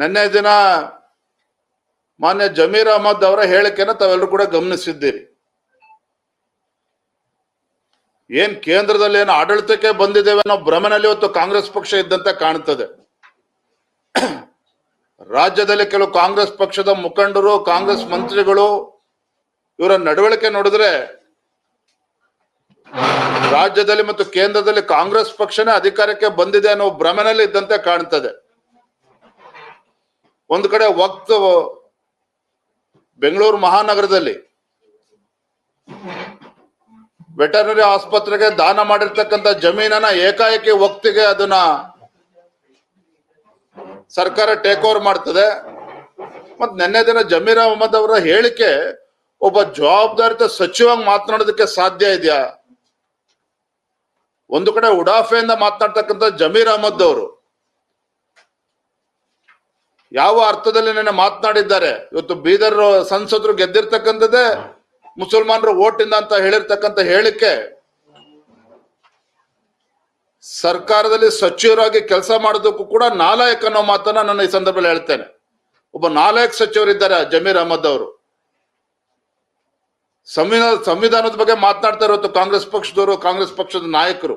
ನಿನ್ನೆ ದಿನ ಮಾನ್ಯ ಜಮೀರ್ ಅಹಮದ್ ಅವರ ಹೇಳಿಕೆನ ತಾವೆಲ್ಲರೂ ಕೂಡ ಗಮನಿಸಿದ್ದೀರಿ. ಏನ್ ಕೇಂದ್ರದಲ್ಲಿ ಏನು ಆಡಳಿತಕ್ಕೆ ಬಂದಿದ್ದೇವೆ ಅನ್ನೋ ಭ್ರಮನಲ್ಲಿ ಇವತ್ತು ಕಾಂಗ್ರೆಸ್ ಪಕ್ಷ ಇದ್ದಂತೆ ಕಾಣ್ತದೆ. ರಾಜ್ಯದಲ್ಲಿ ಕೆಲವು ಕಾಂಗ್ರೆಸ್ ಪಕ್ಷದ ಮುಖಂಡರು, ಕಾಂಗ್ರೆಸ್ ಮಂತ್ರಿಗಳು ಇವರ ನಡವಳಿಕೆ ನೋಡಿದ್ರೆ ರಾಜ್ಯದಲ್ಲಿ ಮತ್ತು ಕೇಂದ್ರದಲ್ಲಿ ಕಾಂಗ್ರೆಸ್ ಪಕ್ಷನೇ ಅಧಿಕಾರಕ್ಕೆ ಬಂದಿದೆ ಅನ್ನೋ ಭ್ರಮನಲ್ಲಿ ಇದ್ದಂತೆ ಕಾಣ್ತದೆ. ಒಂದು ಕಡೆ ವಕ್ತ್ ಬೆಂಗಳೂರು ಮಹಾನಗರದಲ್ಲಿ ವೆಟರ್ನರಿ ಆಸ್ಪತ್ರೆಗೆ ದಾನ ಮಾಡಿರ್ತಕ್ಕಂಥ ಜಮೀನನ್ನ ಏಕಾಏಕಿ ವಕ್ತಿಗೆ ಅದನ್ನ ಸರ್ಕಾರ ಟೇಕ್ ಓವರ್ ಮಾಡ್ತದೆ. ಮತ್ ನಿನ್ನೆ ದಿನ ಜಮೀರ್ ಅಹಮದ್ ಅವರ ಹೇಳಿಕೆ ಒಬ್ಬ ಜವಾಬ್ದಾರಿತ ಸಚಿವಾಗಿ ಮಾತನಾಡೋದಕ್ಕೆ ಸಾಧ್ಯ ಇದೆಯಾ? ಒಂದು ಕಡೆ ಉಡಾಫೆಯಿಂದ ಮಾತನಾಡ್ತಕ್ಕಂಥ ಜಮೀರ್ ಅಹಮದ್ ಅವರು. ಯಾವ ಅರ್ಥದಲ್ಲಿ ನಿನ್ನೆ ಮಾತನಾಡಿದ್ದಾರೆ? ಇವತ್ತು ಬೀದರ್ ಸಂಸದರು ಗೆದ್ದಿರ್ತಕ್ಕಂಥದ್ದೇ ಮುಸಲ್ಮಾನರು ಓಟಿಂದ ಅಂತ ಹೇಳಿರ್ತಕ್ಕಂಥ ಹೇಳಿಕೆ. ಸರ್ಕಾರದಲ್ಲಿ ಸಚಿವರಾಗಿ ಕೆಲಸ ಮಾಡೋದಕ್ಕೂ ಕೂಡ ನಾಲಾಯಕ್ ಅನ್ನೋ ಮಾತನ್ನ ನಾನು ಈ ಸಂದರ್ಭದಲ್ಲಿ ಹೇಳ್ತೇನೆ. ಒಬ್ಬ ನಾಲಾಯಕ್ ಸಚಿವರಿದ್ದಾರೆ, ಜಮೀರ್ ಅಹಮದ್ ಅವರು. ಸಂವಿಧಾನ, ಸಂವಿಧಾನದ ಬಗ್ಗೆ ಮಾತನಾಡ್ತಾ ಇರೋದು ಕಾಂಗ್ರೆಸ್ ಪಕ್ಷದವರು, ಕಾಂಗ್ರೆಸ್ ಪಕ್ಷದ ನಾಯಕರು.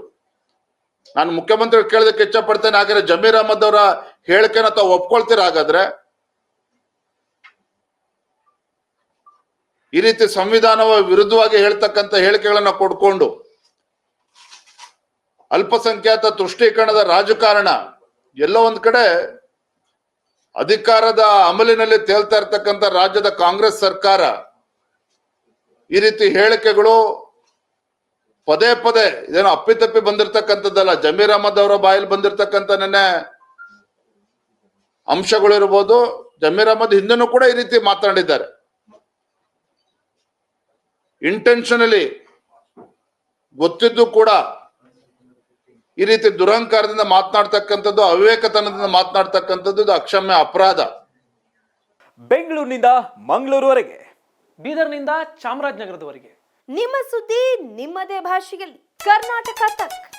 ನಾನು ಮುಖ್ಯಮಂತ್ರಿ ಕೇಳೋದಕ್ಕೆ ಇಚ್ಛಪಡ್ತೇನೆ, ಹಾಗಾದ್ರೆ ಜಮೀರ್ ಅಹಮದ್ ಅವರ ಹೇಳಿಕೆನ ತಾವು ಒಪ್ಕೊಳ್ತೀರ ಹಾಗಾದ್ರೆ? ಈ ರೀತಿ ಸಂವಿಧಾನವ ವಿರುದ್ಧವಾಗಿ ಹೇಳ್ತಕ್ಕಂಥ ಹೇಳಿಕೆಗಳನ್ನ ಕೊಡ್ಕೊಂಡು ಅಲ್ಪಸಂಖ್ಯಾತ ತುಷ್ಟೀಕರಣದ ರಾಜಕಾರಣ ಎಲ್ಲ ಒಂದ್ ಕಡೆ ಅಧಿಕಾರದ ಅಮಲಿನಲ್ಲಿ ತೇಲ್ತಾ ಇರ್ತಕ್ಕಂಥ ರಾಜ್ಯದ ಕಾಂಗ್ರೆಸ್ ಸರ್ಕಾರ ಈ ರೀತಿ ಹೇಳಿಕೆಗಳು ಪದೇ ಪದೇ ಇದೇನೋ ಅಪ್ಪಿತಪ್ಪಿ ಬಂದಿರ್ತಕ್ಕಂಥದ್ದಲ್ಲ, ಜಮೀರ್ ಅಹಮದ್ ಅವರ ಬಾಯಲ್ಲಿ ಬಂದಿರತಕ್ಕಂಥ ನೆನ್ನೆ ಅಂಶಗಳು ಇರ್ಬೋದು ಜಮೀರ್ ಅಹಮದ್ ಹಿಂದೆನೂ ಕೂಡ ಈ ರೀತಿ ಮಾತನಾಡಿದ್ದಾರೆ. ಇಂಟೆನ್ಷನಲಿ ಗೊತ್ತಿದ್ದು ಕೂಡ ಈ ರೀತಿ ದುರಹಂಕಾರದಿಂದ ಮಾತನಾಡ್ತಕ್ಕಂಥದ್ದು ಅವಿವೇಕತನದಿಂದ ಮಾತನಾಡ್ತಕ್ಕಂಥದ್ದು ಇದು ಅಕ್ಷಮ್ಯ ಅಪರಾಧ. ಬೆಂಗಳೂರಿನಿಂದ ಮಂಗಳೂರುವರೆಗೆ ಬೀದರ್ನಿಂದ ಚಾಮರಾಜನಗರದವರೆಗೆ. ನಿಮ್ಮ ಸುದ್ದಿ ನಿಮ್ಮದೇ ಭಾಷೆಯಲ್ಲಿ. ಕರ್ನಾಟಕ ತಕ್.